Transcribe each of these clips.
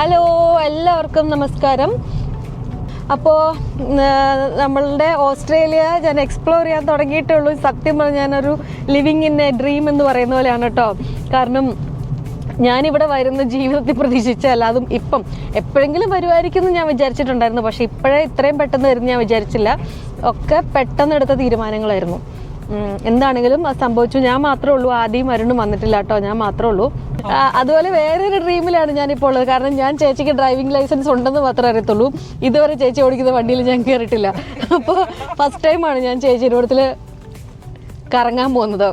Hello എല്ലാവർക്കും നമസ്കാരം. അപ്പോൾ നമ്മളുടെ ഓസ്ട്രേലിയ ഞാൻ എക്സ്പ്ലോർ ചെയ്യാൻ തുടങ്ങിയിട്ടുള്ളൂ. സത്യം പറഞ്ഞാൽ ഞാനൊരു ലിവിങ് ഇൻ എ ഡ്രീം എന്ന് പറയുന്ന പോലെയാണ് കേട്ടോ കാരണം ഞാനിവിടെ വരുന്ന ജീവിതത്തിൽ പ്രതീക്ഷിച്ചല്ല അതും ഇപ്പം എപ്പോഴെങ്കിലും വരുമായിരിക്കും എന്ന് ഞാൻ വിചാരിച്ചിട്ടുണ്ടായിരുന്നു. പക്ഷേ ഇപ്പോഴേ ഇത്രയും പെട്ടെന്ന് വരുന്ന ഞാൻ വിചാരിച്ചില്ല. ഒക്കെ പെട്ടെന്ന് എടുത്ത തീരുമാനങ്ങളായിരുന്നു. എന്താണെങ്കിലും അത് സംഭവിച്ചു. ഞാൻ മാത്രമേ ഉള്ളൂ. ആദ്യം മരുന്ന് വന്നിട്ടില്ല കേട്ടോ. ഞാൻ മാത്രമേ ഉള്ളൂ. അതുപോലെ വേറൊരു ഡ്രീമിലാണ് ഞാനിപ്പോൾ ഉള്ളത്. കാരണം ഞാൻ ചേച്ചിക്ക് ഡ്രൈവിംഗ് ലൈസൻസ് ഉണ്ടെന്ന് മാത്രമേ അറിയത്തുള്ളൂ. ഇതുവരെ ചേച്ചി ഓടിക്കുന്ന വണ്ടിയിൽ ഞാൻ കയറിയിട്ടില്ല അപ്പോൾ ഫസ്റ്റ് ടൈമാണ് ഞാൻ ചേച്ചിയുടെ കൂട്ടത്തിൽ കറങ്ങാൻ പോകുന്നത്.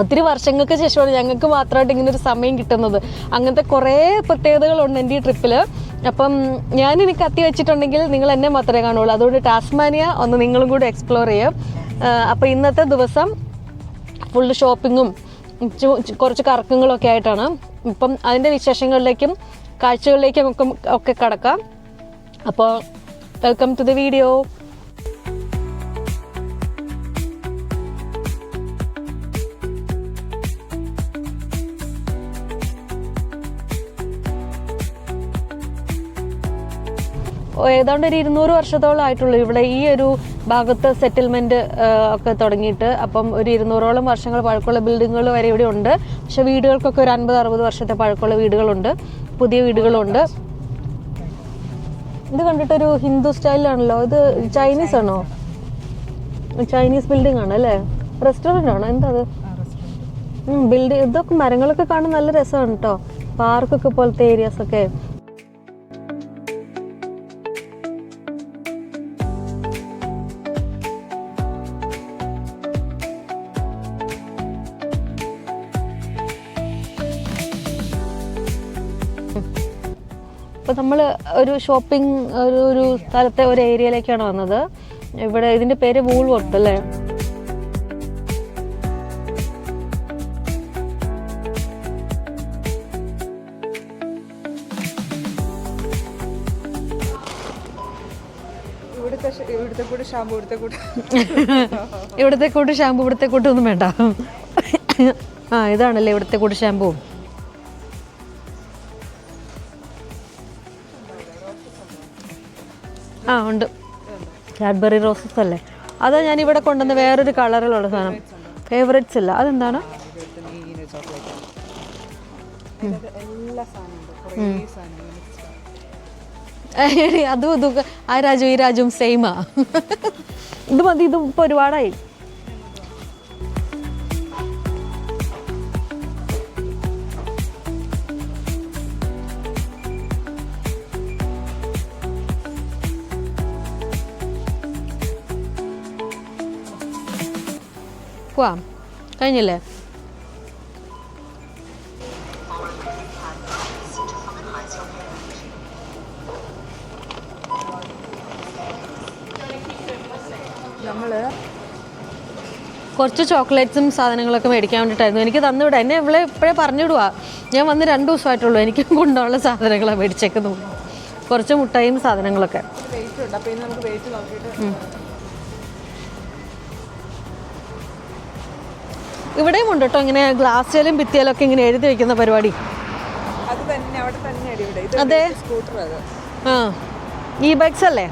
ഒത്തിരി വർഷങ്ങൾക്ക് ശേഷമാണ് ഞങ്ങൾക്ക് മാത്രമായിട്ട് ഇങ്ങനെ ഒരു സമയം കിട്ടുന്നത്. അങ്ങനത്തെ കുറേ പ്രത്യേകതകളുണ്ട് എന്റെ ഈ ട്രിപ്പിൽ അപ്പം ഞാൻ ഇനി കത്തി വെച്ചിട്ടുണ്ടെങ്കിൽ നിങ്ങൾ എന്നെ മാത്രമേ കാണുള്ളൂ. അതുകൊണ്ട് ടാസ്മാനിയ ഒന്ന് നിങ്ങളും കൂടെ എക്സ്പ്ലോർ ചെയ്യാം. അപ്പോൾ ഇന്നത്തെ ദിവസം ഫുള്ള് ഷോപ്പിങ്ങും കുറച്ച് കറക്കങ്ങളൊക്കെ ആയിട്ടാണ്. ഇപ്പം അതിന്റെ വിശേഷങ്ങളിലേക്കും കാഴ്ചകളിലേക്കും ഒക്കെ ഒക്കെ കടക്കാം. അപ്പോൾ വെൽക്കം ടു ദ വീഡിയോ ഏതാണ്ട് ഒരു ഇരുന്നൂറ് വർഷത്തോളം ആയിട്ടുള്ളൂ ഇവിടെ ഈ ഒരു ഭാഗത്ത് സെറ്റിൽമെന്റ് ഒക്കെ തുടങ്ങിയിട്ട്. അപ്പം ഒരു ഇരുന്നൂറോളം വർഷങ്ങൾ പഴക്കമുള്ള ബിൽഡിങ്ങുകൾ വരെ ഇവിടെ ഉണ്ട്. പക്ഷെ വീടുകൾക്കൊക്കെ ഒരു അൻപത് അറുപത് വർഷത്തെ പഴക്കമുള്ള വീടുകളുണ്ട്. പുതിയ വീടുകളുണ്ട്. ഇത് കണ്ടിട്ടൊരു ഹിന്ദു സ്റ്റൈലാണല്ലോ ഇത് ചൈനീസ് ആണോ? ചൈനീസ് ബിൽഡിംഗ് ആണ് അല്ലേ? റെസ്റ്റോറന്റ് ആണോ? എന്താ അത്? ബിൽഡിംഗ് ഇതൊക്കെ മരങ്ങളൊക്കെ കാണാൻ നല്ല രസമാണ് കേട്ടോ പാർക്കൊക്കെ പോലത്തെ ഏരിയാസ് ഒക്കെ. ഇപ്പൊ നമ്മൾ ഒരു ഷോപ്പിംഗ് ഒരു ഒരു സ്ഥലത്തെ ഒരു ഏരിയയിലേക്കാണ് വന്നത്. ഇവിടെ ഇതിന്റെ പേര് വൂൾ വോട്ട് അല്ലേ? ഇവിടുത്തെ കൂട്ട് ഷാമ്പു ഇവിടുത്തെ കൂട്ട്. ഒന്നും വേണ്ട. ആ ഇതാണല്ലേ ഇവിടുത്തെ കൂട്ട് ഷാമ്പു ആ ഉണ്ട്. കാഡ്ബറി റോസസ് അല്ലേ? അതാ ഞാൻ ഇവിടെ കൊണ്ടുവന്ന വേറൊരു കളറിലുള്ള സാധനം. ഫേവറേറ്റ്സ് ഇല്ല അതെന്താണ്? അതും ഇതും. ആ രാജു ഈ രാജുവും സെയിമാ ഇത് മതി ഇത് ഇപ്പൊ ഒരുപാടായി. പോവാം കഴിഞ്ഞില്ലേ? നമ്മൾ കുറച്ച് ചോക്ലേറ്റ്സും സാധനങ്ങളൊക്കെ മേടിക്കാൻ വേണ്ടിയിട്ടായിരുന്നു. എനിക്ക് തന്നുവിടാം. എന്നെ ഇവിടെ ഇപ്പോഴേ പറഞ്ഞുവിടുവാ ഞാൻ വന്ന് രണ്ട് ദിവസമായിട്ടുള്ളൂ. എനിക്ക് കൊണ്ടുള്ള സാധനങ്ങളാണ് മേടിച്ചേക്കുന്നത് കുറച്ച് മുട്ടായും സാധനങ്ങളൊക്കെ. ഇവിടെയും ഉണ്ട് കേട്ടോ. ഇങ്ങനെ ഗ്ലാസ്സിലും ഭിത്തിയാലും ഒക്കെ ഇങ്ങനെ എഴുതി വെക്കുന്ന പരിപാടി. അത് ആ ഈ ബൈക്സ് അല്ലേ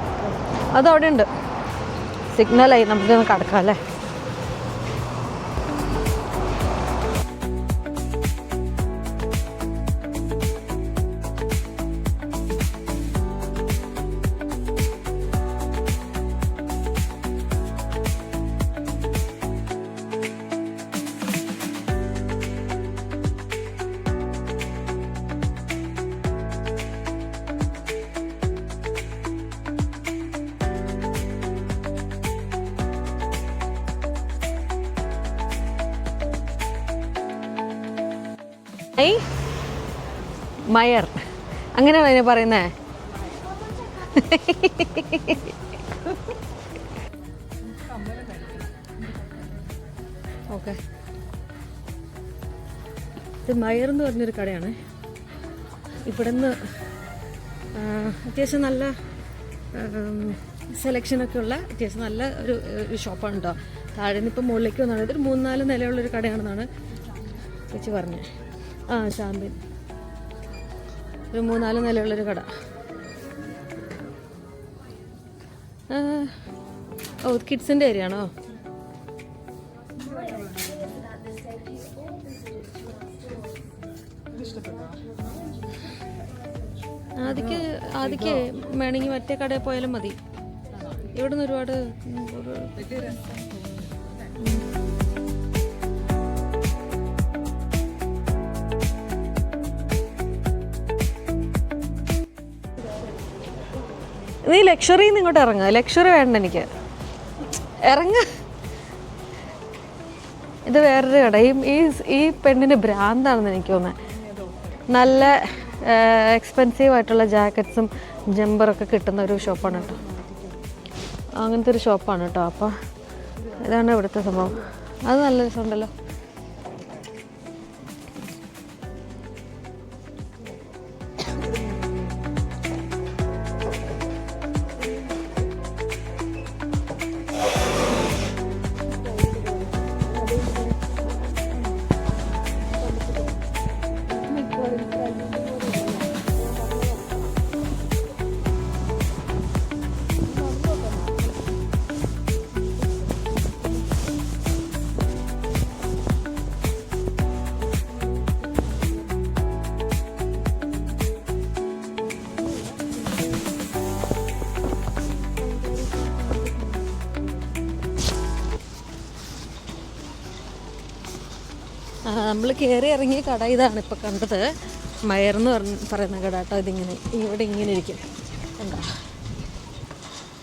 അത്. അവിടെ ഉണ്ട്. സിഗ്നലായി നമുക്ക് കടക്കാം അല്ലേ? ഐ മയർ. അങ്ങനെയാണ് അതിനെ പറയുന്നത് ഓക്കെ. ഇത് മയർ എന്ന് പറഞ്ഞൊരു കടയാണ്. ഇവിടെ നിന്ന് അത്യാവശ്യം നല്ല സെലക്ഷനൊക്കെ ഉള്ള അത്യാവശ്യം നല്ല ഒരു ഒരു ഷോപ്പാണ് കേട്ടോ താഴെ നിന്ന് ഇപ്പം മുകളിലേക്ക് വന്നാണ്. ഇതൊരു മൂന്നാൽ നിലയുള്ളൊരു കടയാണെന്നാണ് ചേച്ചി പറഞ്ഞത്. ആ ഷാമ്പിൻ ഒരു മൂന്നാൽ നിലയുള്ളൊരു കട. ഓ കിഡ്സിന്റെ ഏരിയ ആണോ ഇത് ഇഷ്ടപ്പെട്ടോ ആദ്യക്ക് ആദ്യക്ക് വേണമെങ്കിൽ മറ്റേ കടയിൽ പോയാലും മതി. ഇവിടെ നിന്ന് ഒരുപാട് നീ ലക്ഷറിയിൽ നിന്ന് ഇങ്ങോട്ട് ഇറങ്ങുക ലക്ഷറി വേണ്ട എനിക്ക്. ഇറങ്ങ. ഇത് വേറൊരു കട. ഈ ഈ ഈ ഭ്രാന്താണെന്ന് എനിക്ക് തോന്നുന്നത് നല്ല എക്സ്പെൻസീവ് ആയിട്ടുള്ള ജാക്കറ്റ്സും ജമ്പറൊക്കെ കിട്ടുന്ന ഒരു ഷോപ്പാണ് കേട്ടോ. അങ്ങനത്തെ ഒരു ഷോപ്പാണ് കേട്ടോ. അപ്പോൾ ഇതാണ് ഇവിടുത്തെ സംഭവം. അത് നല്ല രസമുണ്ടല്ലോ. നമ്മൾ കയറി ഇറങ്ങിയ കട ഇതാണ് ഇപ്പോൾ കണ്ടത്. മയർന്ന് പറഞ്ഞ പറയുന്ന കട കേട്ടോ ഇതിങ്ങനെ. ഇവിടെ ഇങ്ങനെ ഇരിക്കും. കണ്ടോ?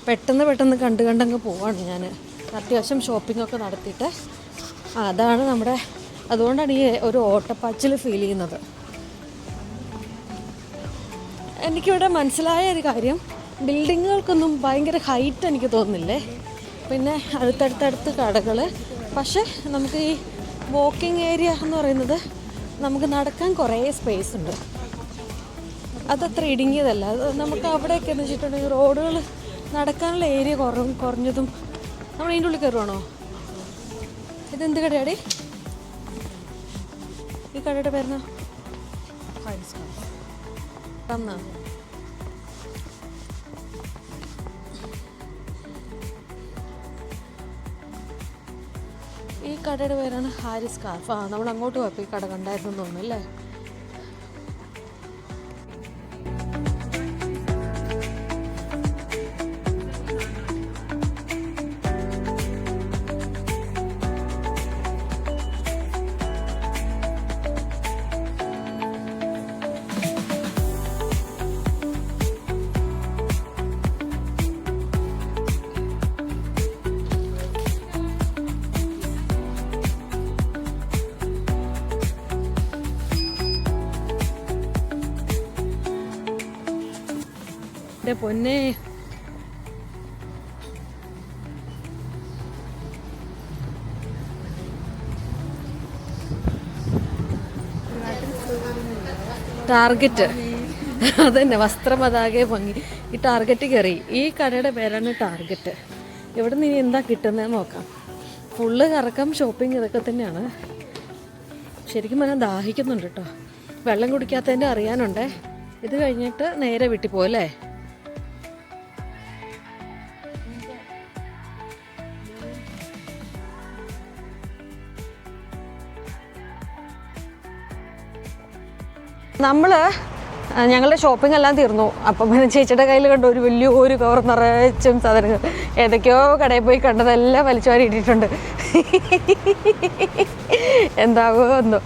പെട്ടെന്ന് പെട്ടെന്ന് കണ്ട് കണ്ടങ്ങ് പോവാണ് ഞാൻ അത്യാവശ്യം ഷോപ്പിംഗ് ഒക്കെ നടത്തിയിട്ട്. അതാണ് നമ്മുടെ അതുകൊണ്ടാണ് ഈ ഒരു ഓട്ടപ്പാച്ചിൽ ഫീൽ ചെയ്യുന്നത്. എനിക്കിവിടെ മനസ്സിലായ ഒരു കാര്യം. ബിൽഡിങ്ങുകൾക്കൊന്നും ഭയങ്കര ഹൈറ്റ് എനിക്ക് തോന്നുന്നില്ലേ? പിന്നെ അടുത്തടുത്തടുത്ത് കടകൾ പക്ഷേ നമുക്ക് ഈ വാക്കിംഗ് ഏരിയ എന്ന് പറയുന്നത് നമുക്ക് നടക്കാൻ കുറേ സ്പേസ് ഉണ്ട്. അതത്ര ഇടുങ്ങിയതല്ല. അത് നമുക്ക് അവിടെയൊക്കെ എന്ന് വെച്ചിട്ടുണ്ടെങ്കിൽ റോഡുകൾ നടക്കാനുള്ള ഏരിയ കുറവും കുറഞ്ഞതും നമ്മൾ ഇതിന്റെ ഉള്ളിൽ കയറുവാണോ? ഇതെന്ത് കടയാടി? ഈ കടയുടെ പേരെന്നാ? തന്നാ. ഈ കടയുടെ പേരാണ് ഹാരിസ് കാഫ് ആ നമ്മൾ അങ്ങോട്ട് പോയപ്പോൾ ഈ കട കണ്ടായിരുന്നു തോന്നുന്നു അല്ലേ? എന്റെ പൊന്നെ. ടാർഗറ്റ് അതന്നെ വസ്ത്രപതാകെ ഭംഗി. ഈ ടാർഗറ്റ് കയറി ഈ കടയുടെ പേരാണ് ടാർഗറ്റ് ഇവിടെ നിന്ന് എന്താ കിട്ടുന്നത് നോക്കാം. ഫുള്ള് കറക്കം ഷോപ്പിംഗ് ഇതൊക്കെ തന്നെയാണ്. ശരിക്കും പറഞ്ഞാൽ ദാഹിക്കുന്നുണ്ട് കേട്ടോ വെള്ളം കുടിക്കാത്തതിന്റെ അറിയാനുണ്ടേ. ഇത് കഴിഞ്ഞിട്ട് നേരെ വീട്ടിൽ പോകല്ലേ നമ്മൾ ഞങ്ങളുടെ ഷോപ്പിംഗ് എല്ലാം തീർന്നു. അപ്പം ചേച്ചിയുടെ കയ്യിൽ കണ്ട ഒരു വലിയ ഒരു കവർ നിറച്ചും സാധനങ്ങൾ. ഏതൊക്കെയോ കടയിൽ പോയി കണ്ടതെല്ലാം വലിച്ചു വാരി ഇട്ടിട്ടുണ്ട് എന്തോ.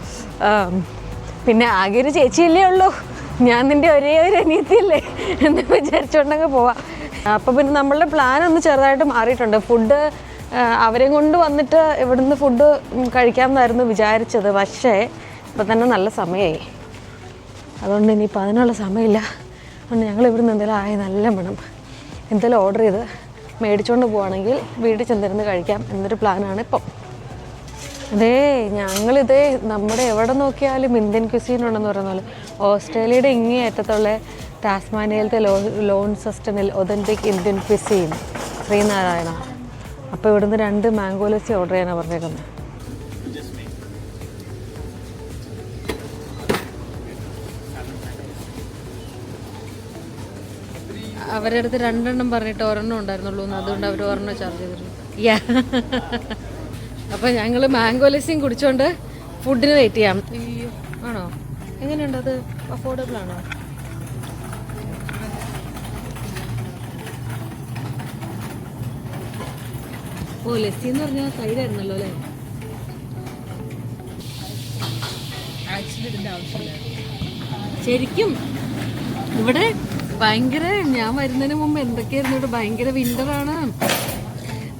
പിന്നെ ആകെ ഒരു ചേച്ചിയല്ലേ ഉള്ളൂ. ഞാൻ നിന്റെ ഒരേ ഒരു അനിയത്തിയല്ലേ എന്ന് വിചാരിച്ചുകൊണ്ടങ്ങ് പോവാം. അപ്പോൾ പിന്നെ നമ്മളുടെ പ്ലാൻ ഒന്ന് ചെറുതായിട്ട് മാറിയിട്ടുണ്ട്. ഫുഡ് അവരെയും കൊണ്ട് വന്നിട്ട് ഇവിടുന്ന് ഫുഡ് കഴിക്കാമെന്നായിരുന്നു വിചാരിച്ചത്. പക്ഷേ ഇപ്പം തന്നെ നല്ല സമയമായി അതുകൊണ്ട് ഇനിയിപ്പോൾ അതിനുള്ള സമയമില്ല. അതുകൊണ്ട് ഞങ്ങൾ ഇവിടുന്ന് എന്തെങ്കിലും ആയ നല്ല മണം. എന്തെങ്കിലും ഓർഡർ ചെയ്ത് മേടിച്ചുകൊണ്ട് പോവുകയാണെങ്കിൽ വീട്ടിൽ ചെന്നിരുന്ന് കഴിക്കാം എന്നൊരു പ്ലാനാണ് ഇപ്പം. അതേ ഞങ്ങളിതേ നമ്മുടെ എവിടെ നോക്കിയാലും ഇന്ത്യൻ ക്യുസീൻ ഉണ്ടെന്ന് പറയുന്ന പോലെ ഓസ്ട്രേലിയയുടെ ഇങ്ങേ അറ്റത്തുള്ള ടാസ്മാനിയയിലത്തെ ലോ ലോൺ സസ്റ്റനിൽ ഒതന്റിക് ഇന്ത്യൻ ക്യുസീൻ ശ്രീനാരായണ. അപ്പോൾ ഇവിടുന്ന് രണ്ട് മാംഗോ ലസ്സി ഓർഡർ ചെയ്യാനാണ് പറഞ്ഞേക്കുന്നത്. അവരുടെ അടുത്ത് രണ്ടെണ്ണം പറഞ്ഞിട്ട് ഒരെണ്ണം ഉണ്ടായിരുന്നുള്ളൂ എന്ന് അതുകൊണ്ട് അവർ ഒരെണ്ണം ചാർജ് ചെയ്തിരുന്നു. യാ അപ്പോൾ ഞങ്ങൾ മാംഗോ ലസ്സിയും കുടിച്ചോണ്ട് ഫുഡിന് വെയിറ്റ് ചെയ്യാം. ആണോ? എങ്ങനെയുണ്ട് അത്? അഫോർഡബിൾ ആണോ? ഓ ലസ്സി എന്ന് പറഞ്ഞാൽ തൈരായിരുന്നല്ലോ അല്ലേ? ആക്ച്വലി ഇതിന്റെ ആവശ്യമില്ല. ശരിക്കും? ഇവിടെ ഭയങ്കര ഞാൻ വരുന്നതിന് മുമ്പ് എന്തൊക്കെയായിരുന്നു? ഇവിടെ ഭയങ്കര വിന്ററാണ്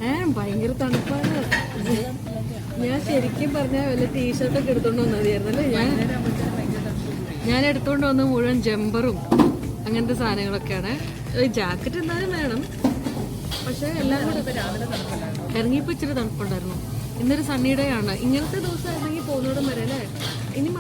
ഏ ഭയങ്കര തണുപ്പാണ്. ഞാൻ ശരിക്കും പറഞ്ഞ വല്ല ടീഷർട്ടൊക്കെ എടുത്തോണ്ട് വന്നതായിരുന്നു അല്ലേ ഞാൻ? ഞാൻ എടുത്തോണ്ട് വന്ന മുഴുവൻ ജമ്പറും അങ്ങനത്തെ സാധനങ്ങളൊക്കെയാണ്. ജാക്കറ്റ് എന്തായാലും വേണം. പക്ഷെ എല്ലാം ഇറങ്ങിയപ്പോ ഇച്ചിരി തണുപ്പുണ്ടായിരുന്നു. ഇന്നൊരു സണ്ണി ഡേ ആണ്. ഇങ്ങനത്തെ ദിവസം ഇറങ്ങി പോകുന്നോടും വരെ അല്ലേ? ഇനി